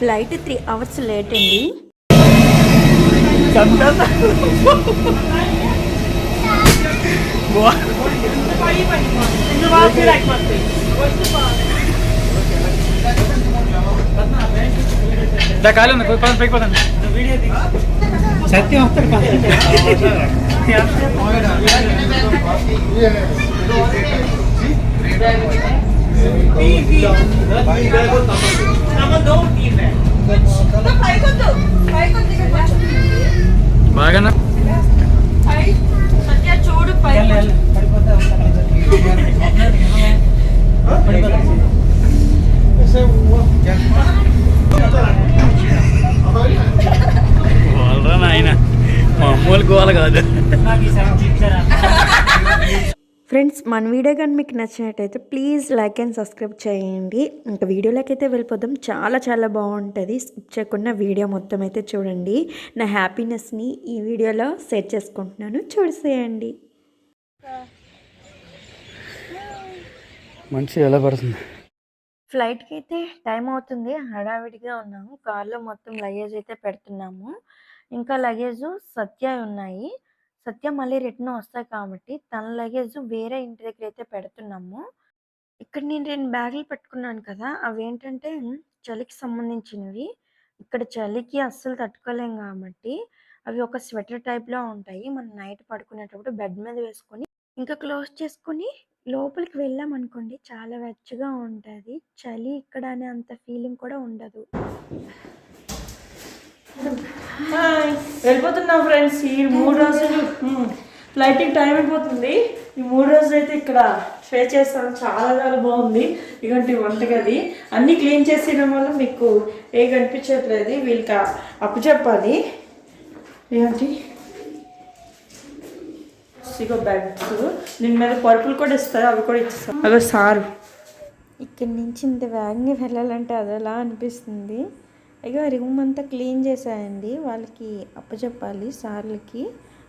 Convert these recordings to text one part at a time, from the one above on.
Flight three hours late అండి. సత్యం వస్తాడు బాగా చూడు గోలరా నాయన. మామూలు గోల కాదు. ఫ్రెండ్స్ మన వీడియో కానీ మీకు నచ్చినట్టయితే ప్లీజ్ లైక్ అండ్ సబ్స్క్రైబ్ చేయండి. ఇంకా వీడియోలోకి అయితే వెళ్ళిపోదాం. చాలా చాలా బాగుంటుంది. స్కిప్ చేయకుండా వీడియో మొత్తం అయితే చూడండి. నా హ్యాపీనెస్ని ఈ వీడియోలో సెట్ చేసుకుంటున్నాను. చూసేయండి. మనిషి ఎలా పడుతుంది? ఫ్లైట్కి అయితే టైం అవుతుంది. హడావిడిగా ఉన్నాము. కార్లో మొత్తం లగేజ్ అయితే పెడుతున్నాము. ఇంకా లగేజ్ సత్య ఉన్నాయి. సత్య మళ్ళీ రిటర్న్ వస్తాయి కాబట్టి తన లగేజ్ వేరే ఇంటి దగ్గర అయితే పెడుతున్నాము. ఇక్కడ నేను రెండు బ్యాగులు పెట్టుకున్నాను కదా అవి ఏంటంటే చలికి సంబంధించినవి. ఇక్కడ చలికి అస్సలు తట్టుకోలేం కాబట్టి అవి ఒక స్వెటర్ టైప్లో ఉంటాయి. మనం నైట్ పడుకునేటప్పుడు బెడ్ మీద వేసుకొని ఇంకా క్లోజ్ చేసుకొని లోపలికి వెళ్ళాం అనుకోండి చాలా వెచ్చగా ఉంటుంది. చలి ఇక్కడ అనే అంత ఫీలింగ్ కూడా ఉండదు. వెళ్ళిపోతున్నాం ఫ్రెండ్స్ ఈ మూడు రోజులు ఫ్లైట్కి టైం అయిపోతుంది. ఈ మూడు రోజులు అయితే ఇక్కడ స్టే చేస్తాం చాలా చాలా బాగుంది. ఇలాంటి వంటగది. అన్నీ క్లీన్ చేసేయడం వల్ల మీకు ఏ కనిపించట్లేదు. వీళ్ళకి అప్పు చెప్పాలి. ఏంటి ఇగో బెడ్స్ దీని మీద పరుపులు కూడా ఇస్తారు. అవి కూడా ఇస్తాం అదో సారు. ఇక్కడి నుంచి ఇంత వేగంగా వెళ్ళాలంటే అదలా అనిపిస్తుంది? ఇక రూమ్ అంతా క్లీన్ చేశాయండి వాళ్ళకి అప్పచెప్పాలి సార్లకి.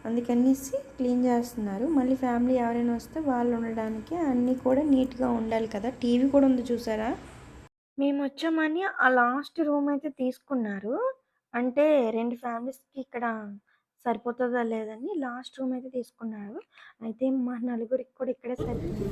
అందుకనేసి క్లీన్ చేస్తున్నారు. మళ్ళీ ఫ్యామిలీ ఎవరైనా వస్తే వాళ్ళు ఉండడానికి అన్నీ కూడా నీట్గా ఉండాలి కదా. టీవీ కూడా ఉంది చూసారా? మేము వచ్చామని ఆ లాస్ట్ రూమ్ అయితే తీసుకున్నారు. అంటే రెండు ఫ్యామిలీస్కి ఇక్కడ సరిపోతుందా లేదని లాస్ట్ రూమ్ అయితే తీసుకున్నారు. అయితే మా నలుగురికి కూడా ఇక్కడే సరిపోతుంది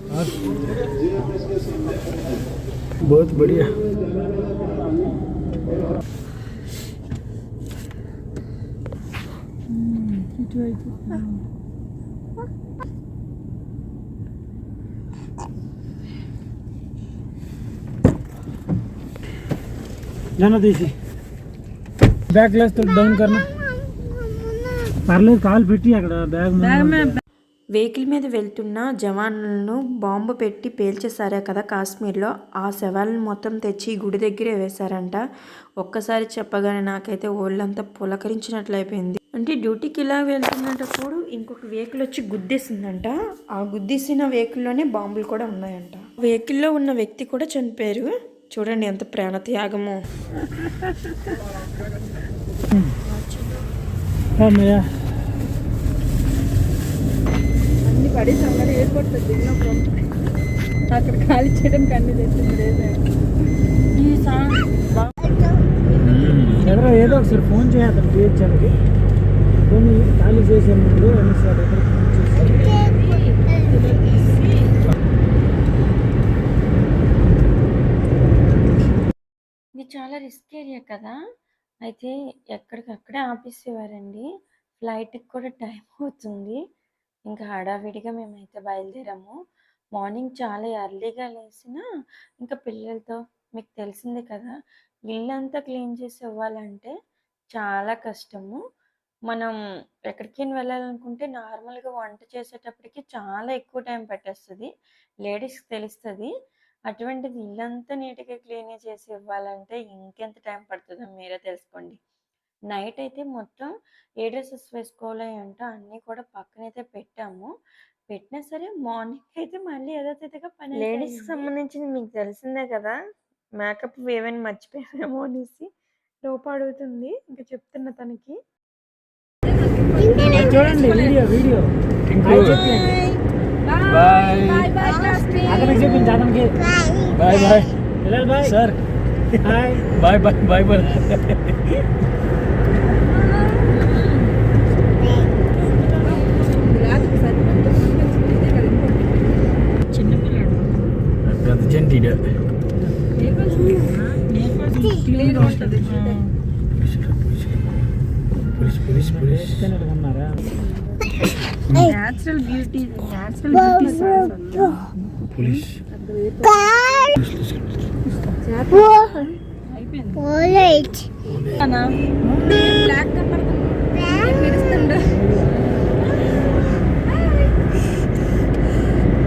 जाना देसी बैग लेस तो डाउन तो करना। पार्ले काल फिटी अगड़ा बैग में बैग में వెహికల్ మీద వెళ్తున్న జవాన్లను బాంబు పెట్టి పేల్చేశారే కదా కాశ్మీర్లో. ఆ శవాలను మొత్తం తెచ్చి గుడి దగ్గరే వేశారంట. ఒక్కసారి చెప్పగానే నాకైతే ఒళ్ళంతా పులకరించినట్లు అయిపోయింది అంటే డ్యూటీకి ఇలా వెళ్తున్నప్పుడు ఇంకొక వెహికల్ వచ్చి గుద్దేసిందంట. ఆ గుద్దేసిన వెహికల్లోనే బాంబులు కూడా ఉన్నాయంట. వెహికల్లో ఉన్న వ్యక్తి కూడా చనిపోయారు. చూడండి ఎంత ప్రాణ త్యాగమో అన్ని పడి సంగడి ఎయిర్పోర్ట్ అక్కడ ఖాళీ చేయడం కన్నీ తెచ్చింది ఎవరో ఏదో ఒకసారి ఫోన్ చేయాలి పిహెచ్ఎల్కి ఫోన్ ఖాళీ చేసే ముందు ఎవరో ఫోన్ చేసి. ఇది చాలా రిస్క్ ఏరియా కదా. అయితే ఎక్కడికక్కడే ఆపేసేవారండి. ఫ్లైట్కి కూడా టైం అవుతుంది. ఇంకా హడావిడిగా మేమైతే బయలుదేరాము. మార్నింగ్ చాలా ఎర్లీగా లేచిన ఇంకా పిల్లలతో మీకు తెలిసిందే కదా ఇల్లంతా క్లీన్ చేసి ఇవ్వాలంటే చాలా కష్టము. మనం ఎక్కడికైనా వెళ్ళాలనుకుంటే నార్మల్గా వంట చేసేటప్పటికి చాలా ఎక్కువ టైం పట్టేస్తుంది. లేడీస్కి తెలుస్తుంది. అటువంటిది ఇల్లంతా నీట్గా క్లీన్ చేసి ఇవ్వాలంటే ఇంకెంత టైం పడుతుందో మీరే తెలుసుకోండి. నైట్ అయితే మొత్తం ఏ డ్రెస్సెస్ వేసుకోవాలి అంటే అన్నీ కూడా పక్కనైతే పెట్టాము. పెట్టినా సరే మార్నింగ్ అయితే మళ్ళీ యథాతథిగా పని లేడీస్కి సంబంధించింది మీకు తెలిసిందే కదా? మేకప్ ఏమైనా మర్చిపోయామేమో అనేసి లోపు అడుగుతుంది ఇంకా చెప్తున్నా తనకి. చూడండి వీడియో వీడియో. బాయ్. అతనికి చెప్పింది అతనికి bye. Bye. Bye sir. Bye bye bye bye రాదు ఒకసారి మొత్తం పంపించింది. ఇదే కదా ఇంకోటి. చిన్నపిల్లడు పెద్ద జంటీడు క్లియర్ ఉంటుంది పులిస్ పులిస్ పులిస్ తిన్నట్టుగా ఉన్నారా natural beauty natural beauty black కనపడుతుంది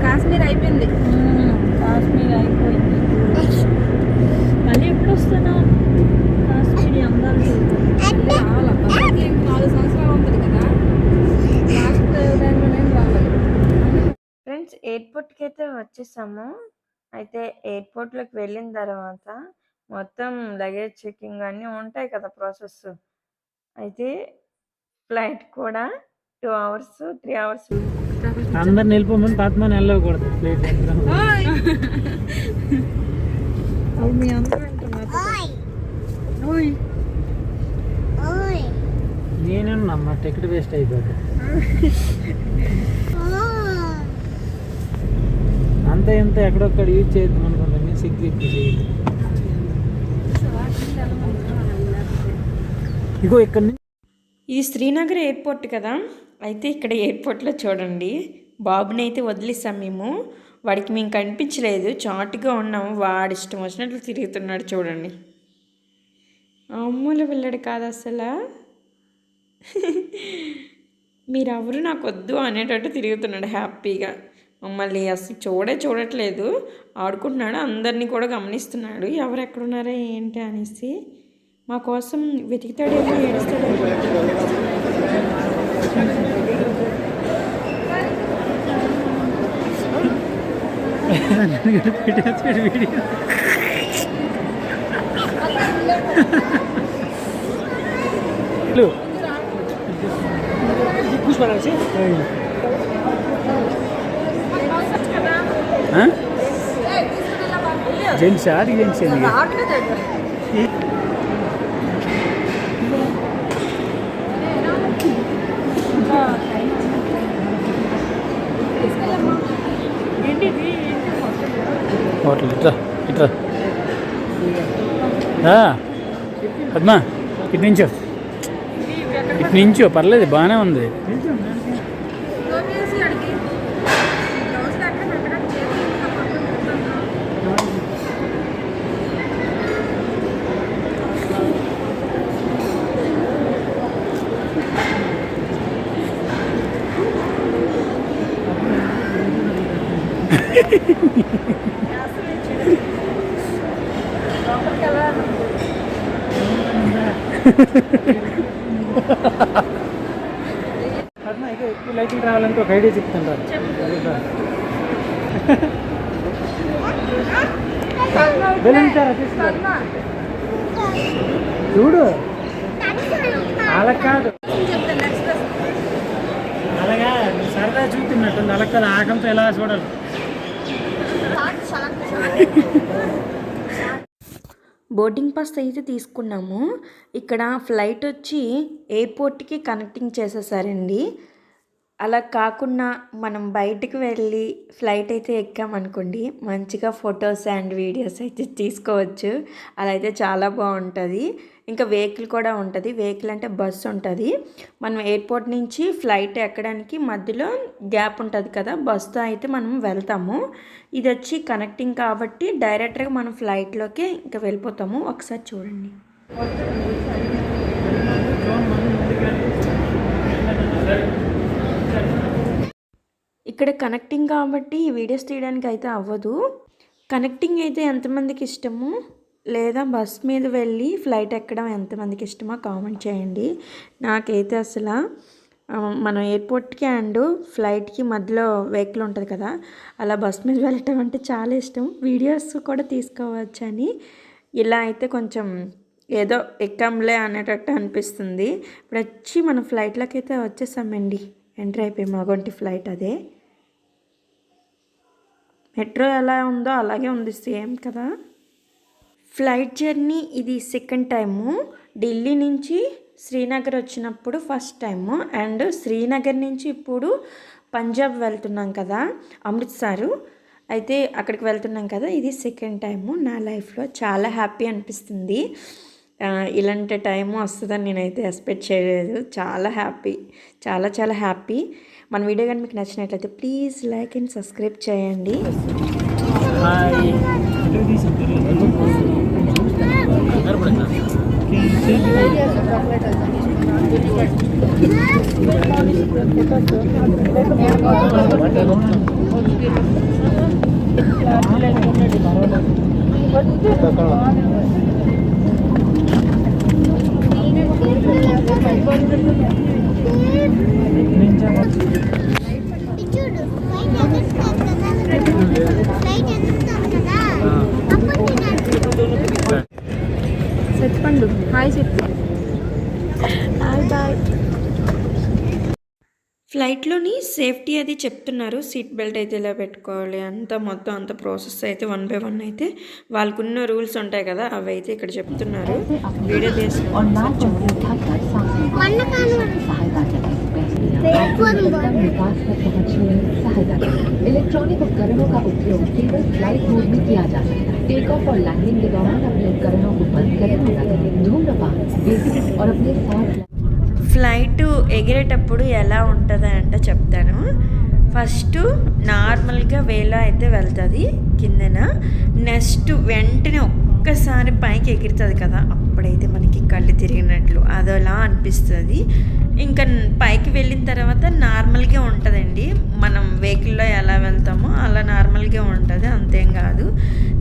కాశ్మీర్ అయిపోయింది కాశ్మీర్ అయిపోయింది మళ్ళీ ఎప్పుడు వస్తున్నావు కాశ్మీర్ అందాలు నాలుగు సంవత్సరాలు ఉంటుంది కదా. లాస్ట్ టైంలోనే రావాలి ఫ్రెండ్స్ ఎయిర్పోర్ట్కి అయితే వచ్చేసాము. అయితే ఎయిర్పోర్ట్లోకి వెళ్ళిన తర్వాత మొత్తం లగేజ్ చెకింగ్ అన్నీ ఉంటాయి కదా ప్రాసెస్. అయితే ఫ్లైట్ కూడా టూ అవర్స్ త్రీ అవర్స్. అందరిని వెళ్ళిపోమని పద్మని వెళ్ళకూడదు మీ అందరూ అంటున్నారు ఓయ్. నేనున్నమ్మా టికెట్ వేస్ట్ అయిపోతుంది అంత ఇంత ఎక్కడొక్కడ యూజ్ చేద్దాం అనుకుంటాం నేను సెక్యూరిటీ చేయదు ఇగో ఇక్కడ నుంచి ఈ శ్రీనగర్ ఎయిర్పోర్ట్ కదా? అయితే ఇక్కడ ఎయిర్పోర్ట్లో చూడండి. బాబుని అయితే వదిలేసాం మేము. వాడికి మేము కనిపించలేదు. చాటుగా ఉన్నాము వాడి ఇష్టం వచ్చినట్లు తిరుగుతున్నాడు చూడండి. అమ్ములు పిల్లడు కాదు అసలు. మీరెవరు నాకు వద్దు అనేటట్టు తిరుగుతున్నాడు హ్యాపీగా. మమ్మల్ని అసలు చూడే చూడట్లేదు. ఆడుకుంటున్నాడు అందరినీ కూడా గమనిస్తున్నాడు. ఎవరు ఎక్కడున్నారా ఏంటి అనేసి. మా కోసం వెతికితాడేమో ఏడుస్తాడేమో వీడియో. జెంట్స్ ఆడి జెంట్స్ అండి హోటల్ ఇట్రా ఇట్రా. పద్మా ఇటు నుంచో. ఇటు నుంచో పర్లేదు బాగానే ఉంది గోపేసి అడిగి బ్లౌజ్ అక్కడ పెట్టడం చేసి పద్మ ఇక ఎక్కువ లైటింగ్ ఐడియా వెళ్ళంటారా తీసుకురా. చూడు. అలా కాదు అలాగా సరదా చూస్తున్నట్టుంది. అలా కాదు ఆకంతో ఎలా చూడాలి బోర్డింగ్ పాస్ అయితే తీసుకున్నాము. ఇక్కడ ఫ్లైట్ వచ్చి ఎయిర్పోర్ట్కి కనెక్టింగ్ చేసేసారండి. అలా కాకుండా మనం బయటికి వెళ్ళి ఫ్లైట్ అయితే ఎక్కామనుకోండి మంచిగా ఫొటోస్ అండ్ వీడియోస్ అయితే తీసుకోవచ్చు. అలా అయితే చాలా బాగుంటుంది. ఇంకా వెహికల్ కూడా ఉంటుంది. వెహికల్ అంటే బస్సు ఉంటుంది. మనం ఎయిర్పోర్ట్ నుంచి ఫ్లైట్ ఎక్కడానికి మధ్యలో గ్యాప్ ఉంటుంది కదా బస్తో అయితే మనం వెళ్తాము. ఇది వచ్చి కనెక్టింగ్ కాబట్టి డైరెక్ట్గా మనం ఫ్లైట్లోకి ఇంకా వెళ్ళిపోతాము. ఒకసారి చూడండి. ఇక్కడ కనెక్టింగ్ కాబట్టి వీడియోస్ తీయడానికి అయితే అవ్వదు. కనెక్టింగ్ అయితే ఎంతమందికి ఇష్టము? లేదా బస్ మీద వెళ్ళి ఫ్లైట్ ఎక్కడం ఎంతమందికి ఇష్టమో కామెంట్ చేయండి. నాకైతే అసలు మనం ఎయిర్పోర్ట్కి అండ్ ఫ్లైట్కి మధ్యలో వెహికల్ ఉంటుంది కదా అలా బస్ మీద వెళ్ళటం అంటే చాలా ఇష్టం. వీడియోస్ కూడా తీసుకోవచ్చు అని ఇలా అయితే కొంచెం ఏదో ఎక్కంలే అనేటట్టు అనిపిస్తుంది. ఇప్పుడు వచ్చి మనం ఫ్లైట్లోకి అయితే వచ్చేసామండి. ఎంటర్ అయిపోయి మగొంటి ఫ్లైట్ అదే. మెట్రో ఎలా ఉందో అలాగే ఉంది సేమ్ కదా. ఫ్లైట్ జర్నీ ఇది సెకండ్ టైము ఢిల్లీ నుంచి శ్రీనగర్ వచ్చినప్పుడు ఫస్ట్ టైము అండ్ శ్రీనగర్ నుంచి ఇప్పుడు పంజాబ్ వెళ్తున్నాం కదా అమృత్సర్ అయితే అక్కడికి వెళ్తున్నాం కదా ఇది సెకండ్ టైము నా లైఫ్లో చాలా హ్యాపీ అనిపిస్తుంది. ఇలాంటి టైము వస్తుందని నేనైతే ఎక్స్పెక్ట్ చేయలేదు. చాలా హ్యాపీ చాలా చాలా హ్యాపీ. మన వీడియో కానీ మీకు నచ్చినట్లయితే ప్లీజ్ లైక్ అండ్ సబ్స్క్రైబ్ చేయండి. హాయ్ చెప్పండు హాయ్ చెప్పు ఫ్లైట్లోని సేఫ్టీ అది చెప్తున్నారు. సీట్ బెల్ట్ అయితే ఇలా పెట్టుకోవాలి? అంతా మొత్తం అంత ప్రాసెస్ అయితే వన్ బై వన్ అయితే వాళ్ళకున్న రూల్స్ ఉంటాయి కదా అవి అయితే ఇక్కడ చెప్తున్నారు. వీడియో తీసి మన్న इलेक्ट्रॉनिक उपकरणों का उपयोग केवल फ्लाइट मोड में किया जा सकता है टेक ऑफ और लैंडिंग के दौरान अपने उपकरणों को बंद करें मना करें धूम्रपान बेसिक और अपने साथ ఫ్లైట్ ఎగిరేటప్పుడు ఎలా ఉంటుంది అంటే చెప్తాను ఫస్ట్ నార్మల్గా వేలో అయితే వెళ్తుంది కిందన నెక్స్ట్ వెంటనే ఒక్కసారి పైకి ఎగురుతుంది కదా అప్పుడైతే మనకి కళ్ళు తిరిగినట్లు. అదోలా అనిపిస్తుంది. ఇంకా పైకి వెళ్ళిన తర్వాత నార్మల్గా ఉంటుందండి. మనం వెహికల్లో ఎలా వెళ్తామో అలా నార్మల్గా ఉంటుంది అంతేం కాదు.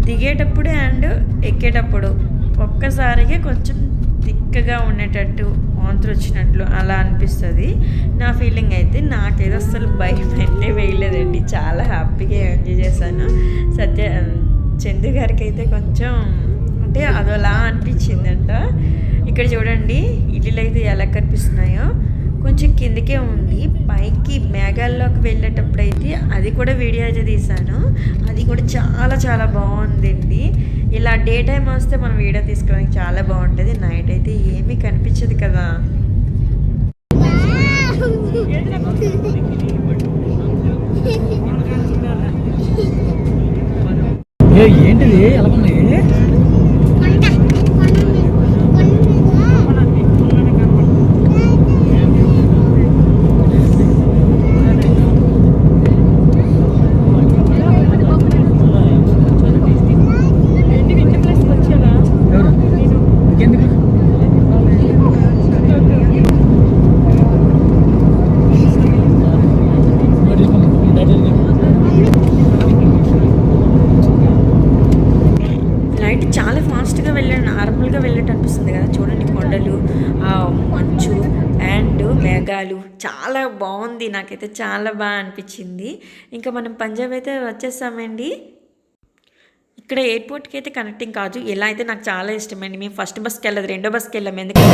దిగేటప్పుడు అండ్ ఎక్కేటప్పుడు ఒక్కసారిగా కొంచెం తిక్కగా ఉండేటట్టు వాంతులు వచ్చినట్లు అలా అనిపిస్తుంది. నా ఫీలింగ్ అయితే నాకేదో అసలు భయం అయితే వేయలేదండి. చాలా హ్యాపీగా ఎంజాయ్ చేశాను. సత్య చందు గారికి అయితే కొంచెం అంటే అదోలా అనిపించిందంట. ఇక్కడ చూడండి ఇల్లులు అయితే ఎలా కనిపిస్తున్నాయో. కొంచెం కిందకే ఉంది. పైకి మేఘాల్లోకి వెళ్ళేటప్పుడు అయితే అది కూడా వీడియో అయితే తీశాను. అది కూడా చాలా చాలా బాగుందండి. ఇలా డే టైం వస్తే మనం వీడియో తీసుకోవడానికి చాలా బాగుంటుంది. నైట్ అయితే ఏమీ కనిపించదు కదా. ఏంటిది? ఎలా ఉన్నాయి కొండ కొండ ఎవరు ఇంకెందుకు నోట్ చేసుకోండి. డేటా నైట్ చాలా ఫాస్ట్గా వెళ్ళాను నార్మల్గా వెళ్ళేట్టు అనిపిస్తుంది కదా చూడండి కొండలు ఆ మంచు అండ్ మేఘాలు చాలా బాగుంది నాకైతే చాలా బాగా అనిపించింది. ఇంకా మనం పంజాబ్ అయితే వచ్చేసామండి ఇక్కడ ఎయిర్పోర్ట్కి అయితే కనెక్టింగ్ కాదు. ఇలా అయితే నాకు చాలా ఇష్టమండి. మేము ఫస్ట్ బస్కి వెళ్ళదు రెండో బస్కి వెళ్ళాము. ఎందుకంటే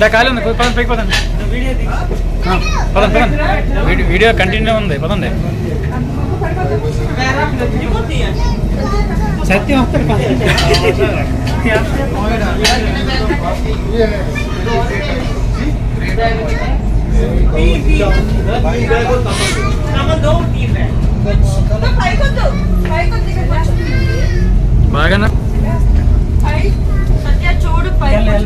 దా ఖాళీ ఉంది. పదండి పైకి పదండి. పదండి పదండి. వీడియో వీడియో కంటిన్యూ ఉంది. పదండి. సత్యం బాగానా? సత్య చూడు పైకి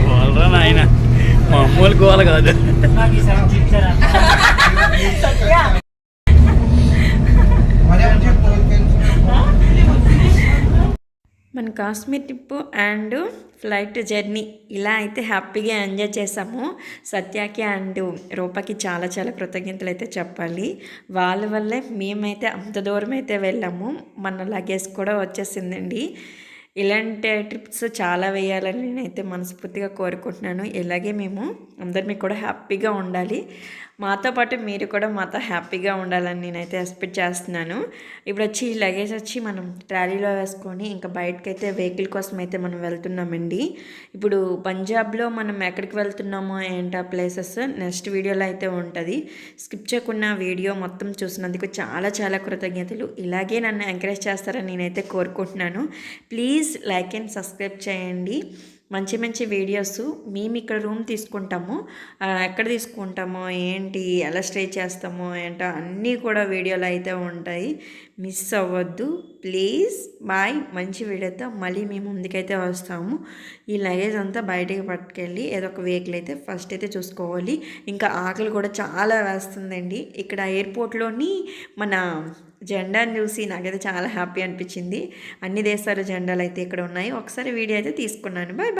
గోలరా నాయన మామూలు గోల కాదు నాకు ఈ సెవెన్ ఇచ్చారా మన Kashmir trip and flight journey ఇలా అయితే హ్యాపీగా ఎంజాయ్ చేసాము సత్యాకి అండ్ రూపాకి చాలా చాలా కృతజ్ఞతలు అయితే చెప్పాలి. వాళ్ళ వల్లే మేమైతే అంత దూరం అయితే వెళ్ళాము. మన లగేజ్ కూడా వచ్చేసిందండి. ఇలాంటి ట్రిప్స్ చాలా వేయాలని నేనైతే మనస్ఫూర్తిగా కోరుకుంటున్నాను. ఇలాగే మేము అందరినీ కూడా హ్యాపీగా ఉండాలి. మాతో పాటు మీరు కూడా మాతో హ్యాపీగా ఉండాలని నేనైతే ఎక్స్పెక్ట్ చేస్తున్నాను. ఇప్పుడు వచ్చి లగేజ్ వచ్చి మనం ట్రాలీలో వేసుకొని ఇంకా బయటకైతే వెహికల్ కోసం అయితే మనం వెళ్తున్నామండి. ఇప్పుడు పంజాబ్లో మనం ఎక్కడికి వెళ్తున్నామో ఏంటో ప్లేసెస్ నెక్స్ట్ వీడియోలో అయితే ఉంటుంది. స్కిప్ చేయకుండా వీడియో మొత్తం చూసినందుకు చాలా చాలా కృతజ్ఞతలు. ఇలాగే నన్ను ఎంకరేజ్ చేస్తారని నేనైతే కోరుకుంటున్నాను. Please please like and subscribe చేయండి. మంచి మంచి వీడియోస్ మేము ఇక్కడ రూమ్ తీసుకుంటాము. ఎక్కడ తీసుకుంటాము ఏంటి ఎలా స్టే చేస్తామో ఏంటో అన్నీ కూడా వీడియోలు అయితే ఉంటాయి. మిస్ అవ్వద్దు. Please bye. మంచి వీడియోతో మళ్ళీ మేము ముందుకైతే వస్తాము. ఈ లగేజ్ అంతా బయటికి పట్టుకెళ్ళి ఏదో ఒక వెహికల్ అయితే ఫస్ట్ అయితే చూసుకోవాలి. ఇంకా ఆకలి కూడా చాలా వేస్తుందండి. ఇక్కడ ఎయిర్పోర్ట్లోని మన జెండాను చూసి నాకైతే చాలా హ్యాపీ అనిపించింది. అన్ని దేశాల జెండాలు అయితే ఇక్కడ ఉన్నాయి. ఒకసారి వీడియో అయితే తీసుకున్నాను. బాయ్